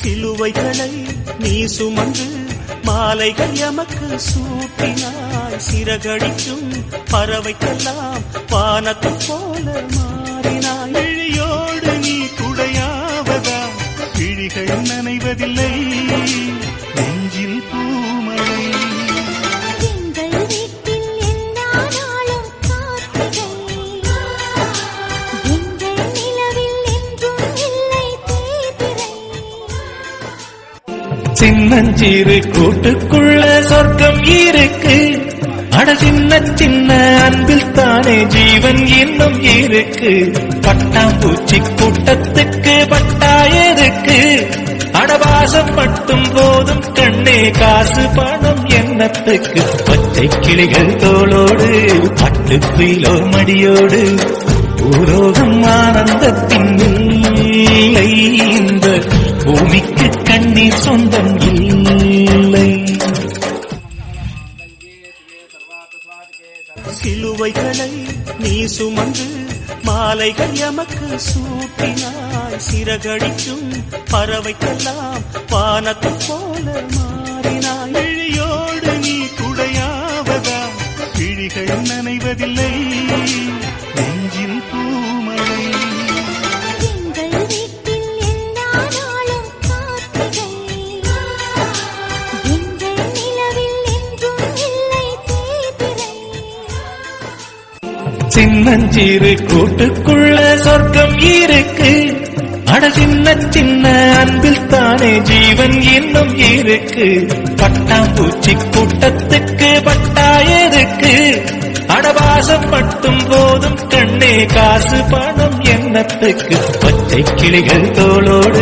சிலுவைகளை நீ சுமந்து மாலைகள் எமக்கு சூட்டினாய் சிறகடிக்கும் பறவைக்கெல்லாம் வானத்தை போல மாறினாய். இழியோடு நீ குடையாவதா? விழிகள் நனைவதில்லை. நெஞ்சில் பூமழை சின்னஞ்சீரு கூட்டுக்குள்ள சொர்க்கம் இருக்கு. அட சின்ன சின்ன அன்பில் தானே ஜீவன் இன்னும் இருக்கு. பட்டாம்பூச்சி கூட்டத்துக்கு பட்டாயதுக்கு அடவாசம் மட்டும் போதும் கண்ணே காசு பணம் எண்ணத்துக்கு பச்சை கிளிகள் தோளோடு பட்டு குயிலோ மடியோடு பூலோகம் ஆனந்தத்தின் இல்லை இந்த பூமிக்கு கண்ணீர் சொந்த சிலுவைகளை நீ சுமந்து மாலைகள் எமக்கு சூட்டினாய் சிறகடிக்கும் பறவைக்கெல்லாம் வானத்தை போல மாறினாய். இழியோடு நீ குடையாவதா? விழிகள் நனைவதில்லை. நெஞ்சில் பூமலை சின்னஞ்சிறு கூட்டுக்குள்ள சொர்க்கம் இருக்கு. அட சின்ன சின்ன அன்பில் தானே ஜீவன் இன்னும் இருக்கு. பட்டாம்பூச்சி கூட்டத்துக்கு பட்டாயதுக்கு அடவாசம் மட்டும் போதும் கண்ணே காசு பணம் எண்ணத்துக்கு பச்சை கிளிகள் தோளோடு